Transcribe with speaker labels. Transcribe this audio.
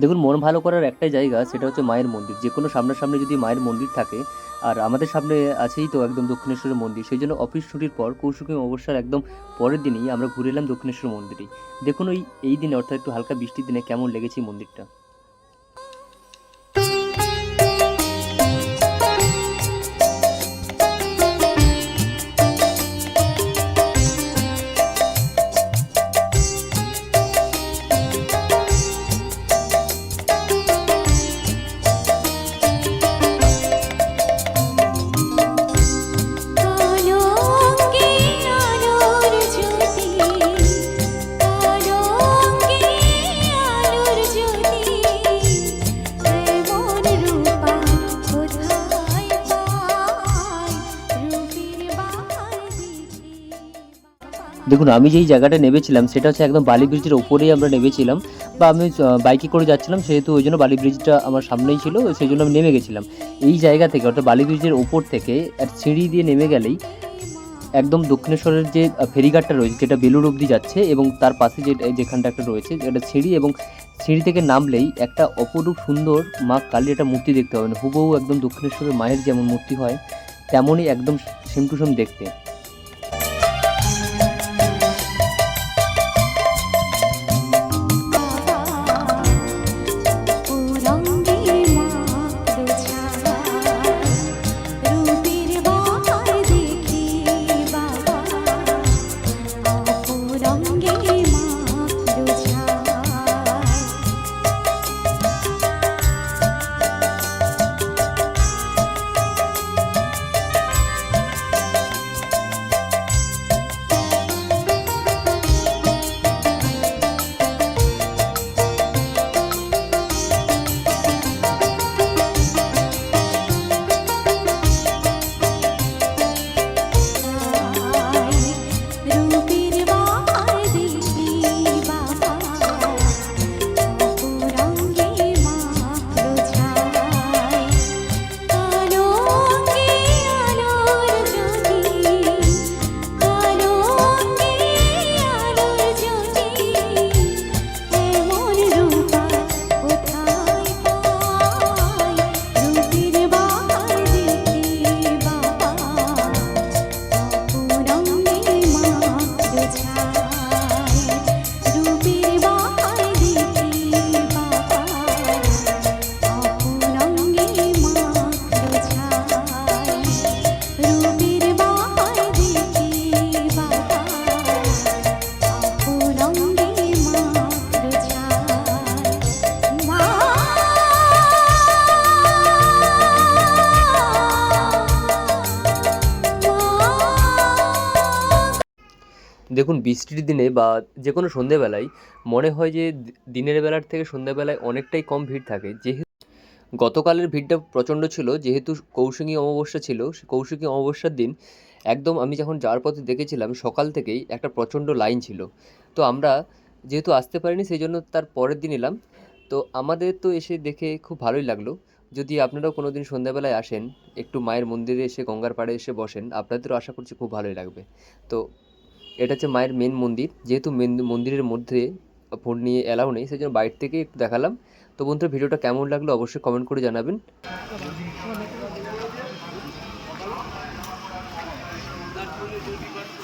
Speaker 1: দেখুন, মন ভালো করার একটাই জায়গা সেটা হচ্ছে মায়ের মন্দির। যে কোনো সামনাসামনি যদি মায়ের মন্দির থাকে, আর আমাদের সামনে আছেই তো একদম দক্ষিণেশ্বরের মন্দির, সেই জন্য অফিস ছুটির পর কৌশিকী অবসর একদম পরের দিনই আমরা ঘুরে এলাম দক্ষিণেশ্বর মন্দিরেই। দেখুন ওই, এই দিনে অর্থাৎ একটু হালকা বৃষ্টির দিনে কেমন লেগেছে মন্দিরটা। দেখুন, আমি যেই জায়গাটা নেমেছিলাম, সেটা হচ্ছে একদম বালি ব্রিজের ওপরেই আমরা নেমেছিলাম বা আমি বাইকে করে যাচ্ছিলাম, সেহেতু ওই জন্য বালি ব্রিজটা আমার সামনেই ছিল, সেই জন্য আমি নেমে গেছিলাম। এই জায়গা থেকে, অর্থাৎ বালি ব্রিজের ওপর থেকে আর সিঁড়ি দিয়ে নেমে গেলেই একদম দক্ষিণেশ্বরের যে ফেরিঘাটটা রয়েছে, যেটা বেলুর অবধি যাচ্ছে এবং তার পাশে যে, যেখানটা একটা রয়েছে যেটা সিঁড়ি এবং সিঁড়ি থেকে নামলেই একটা অপরূপ সুন্দর মা কালী একটা মূর্তি দেখতে পাবেন। হুবহু একদম দক্ষিণেশ্বরের মায়ের যেমন মূর্তি হয়, তেমনই একদম সেম টু সেম দেখতে। দেখুন, বৃষ্টির দিনে বা যে কোনো সন্ধেবেলায় মনে হয় যে দিনের বেলার থেকে সন্ধেবেলায় অনেকটাই কম ভিড় থাকে। যেহেতু গতকালের ভিড়টা প্রচণ্ড ছিল, যেহেতু কৌশিকী অমাবস্যা ছিল কৌশিকী অমাবস্যার দিন একদম আমি যখন যাওয়ার পথে দেখেছিলাম, সকাল থেকেই একটা প্রচণ্ড লাইন ছিল। তো আমরা যেহেতু আসতে পারিনি সেই জন্য তার পরের দিন এলাম। তো আমাদের তো এসে দেখে খুব ভালোই লাগল। যদি আপনারাও কোনো দিন সন্ধ্যাবেলায় আসেন, একটু মায়ের মন্দিরে এসে, গঙ্গার পাড়ে এসে বসেন, আপনাদেরও আশা করছি খুব ভালোই লাগবে। তো এটা হচ্ছে মায়ের মেন মন্দির যেহেতু মেন মন্দিরের মধ্যে ফোন নিয়ে অ্যালাউ নেই, সেই জন্য বাইরে থেকে একটু দেখালাম তো বন্ধুরা, ভিডিওটা কেমন লাগল অবশ্যই কমেন্ট করে জানাবেন Thank you.